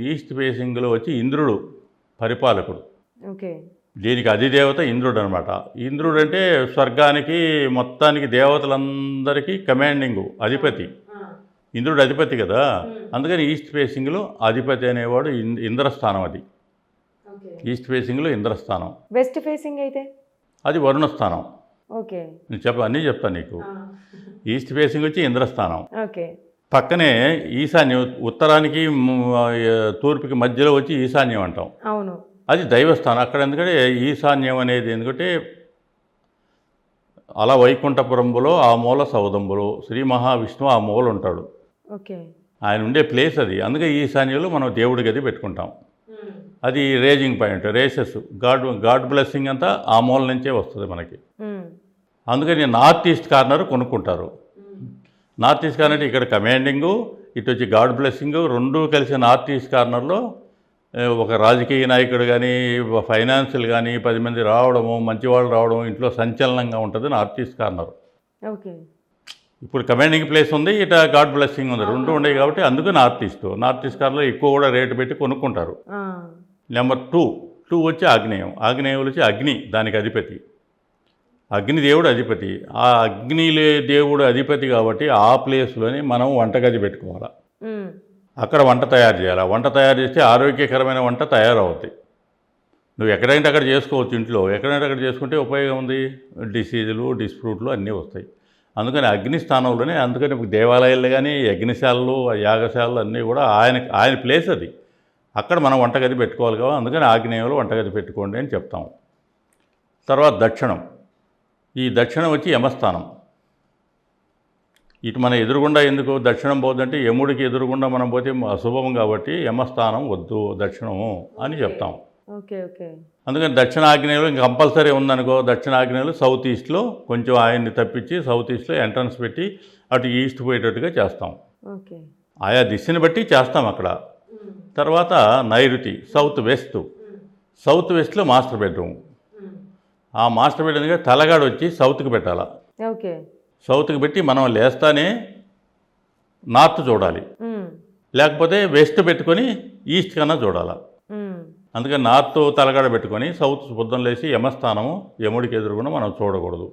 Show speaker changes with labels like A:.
A: East ఫేసింగ్లో వచ్చి ఇంద్రుడు పరిపాలకుడు.
B: ఓకే.
A: దీనికి అధిదేవత ఇంద్రుడు అనమాట ఇంద్రుడు అంటే స్వర్గానికి మొత్తానికి దేవతలందరికీ కమాండింగ్ అధిపతి. ఇంద్రుడు అధిపతి కదా. అందుకని ఈస్ట్ ఫేసింగ్లో అధిపతి అనేవాడు ఇంద్రస్థానం అది. ఈస్ట్ ఫేసింగ్లో ఇంద్రస్థానం.
B: వెస్ట్ ఫేసింగ్ అయితే?
A: అది వరుణస్థానం.
B: ఓకే.
A: నేను చెప్ప అన్నీ చెప్తాను నీకు. ఈస్ట్ ఫేసింగ్ వచ్చి ఇంద్రస్థానం.
B: ఓకే.
A: పక్కనే ఈశాన్యం ఉత్తరానికి తూర్పుకి మధ్యలో వచ్చి ఈశాన్యం అంటాం.
B: అవును.
A: అది దైవస్థానం. అక్కడ ఎందుకంటే ఈశాన్యం అనేది ఎందుకంటే అలా వైకుంఠపురంబులో ఆ మూల సౌదంబులో శ్రీ మహావిష్ణువు ఆ మూల ఉంటాడు.
B: ఓకే.
A: ఆయన ఉండే ప్లేస్ అది. అందుకే ఈశాన్యంలో మనం దేవుడి గది పెట్టుకుంటాం. అది raising point races. God god blessing అంతా ఆ మూల నుంచే వస్తుంది మనకి. అందుకని నార్త్ ఈస్ట్ కార్నర్ కొనుక్కుంటారు. నార్త్ ఈస్ట్ కార్నర్ ఇక్కడ కమాండింగు ఇటు వచ్చి గాడ్ బ్లెస్సింగ్ రెండు కలిసి నార్త్ ఈస్ట్ కార్నర్లో ఒక రాజకీయ నాయకుడు కానీ ఫైనాన్షియల్ కానీ పది మంది రావడము మంచి వాళ్ళు రావడం ఇంట్లో సంచలనంగా ఉంటుంది నార్త్ ఈస్ట్ కార్నర్.
B: ఓకే.
A: ఇప్పుడు కమాండింగ్ ప్లేస్ ఉంది ఇట గాడ్ బ్లెస్సింగ్ ఉంది. రెండు ఉన్నాయి కాబట్టి అందుకు నార్త్ ఈస్ట్. నార్త్ ఈస్ట్ కార్నర్లో ఎక్కువ కూడా రేటు పెట్టి కొనుక్కుంటారు. Number two. టూ వచ్చి ఆగ్నేయం. ఆగ్నేయం వచ్చి అగ్ని దానికి అధిపతి. అగ్ని దేవుడు అధిపతి. ఆ అగ్ని లే- దేవుడు అధిపతి కాబట్టి ఆ ప్లేస్లోనే మనం వంటగది పెట్టుకోవాలి. అక్కడ వంట తయారు చేయాలి? వంట తయారు చేస్తే ఆరోగ్యకరమైన వంట తయారవుతాయి నువ్వు ఎక్కడైనా అక్కడ చేసుకోవచ్చు ఇంట్లో. ఎక్కడైనా అక్కడ చేసుకుంటే ఉపయోగం ఉంది? డిసీజులు డిస్ప్రూట్లు అన్నీ వస్తాయి. అందుకని అగ్ని స్థానంలోనే అందుకని దేవాలయాలు కానీ యజ్ఞశాలలు యాగశాలలు అన్నీ కూడా ఆయన ఆయన ప్లేస్ అది. అక్కడ మనం వంటగది పెట్టుకోవాలి కదా అందుకని ఆగ్నేయంలో వంటగది పెట్టుకోండి అని చెప్తాం తర్వాత దక్షిణం. ఈ దక్షిణం వచ్చి యమస్థానం. ఇటు మన ఎదురుగుండా ఎందుకు దక్షిణం పోతుందంటే యముడికి ఎదురుగుండా మనం పోతే అశుభం కాబట్టి యమస్థానం వద్దు దక్షిణము అని చెప్తాం
B: ఓకే ఓకే.
A: అందుకని దక్షిణ ఆగ్నేయంలో ఇంకా కంపల్సరీ ఉందనుకో దక్షిణ ఆగ్నేయంలో సౌత్ ఈస్ట్లో కొంచెం ఆయన్ని తప్పించి సౌత్ ఈస్ట్లో ఎంట్రన్స్ పెట్టి అటు ఈస్ట్ పోయేటట్టుగా చేస్తాం.
B: ఓకే.
A: ఆయా దిశని బట్టి చేస్తాం అక్కడ. తర్వాత నైరుతి సౌత్ వెస్ట్. సౌత్ వెస్ట్లో మాస్టర్ బెడ్రూమ్. ఆ మాస్టర్ బెడ్రూమ్ దగ్గర తలగాడు వచ్చి సౌత్కి పెట్టాలా.
B: ఓకే.
A: సౌత్కి పెట్టి మనం లేస్తానే నార్త్ చూడాలి. లేకపోతే వెస్ట్ పెట్టుకొని ఈస్ట్ కన్నా చూడాలా. అందుకని నార్త్ తలగడ పెట్టుకొని సౌత్ బుద్ధం లేసి యమస్థానము యముడికి ఎదురుగున మనం చూడకూడదు.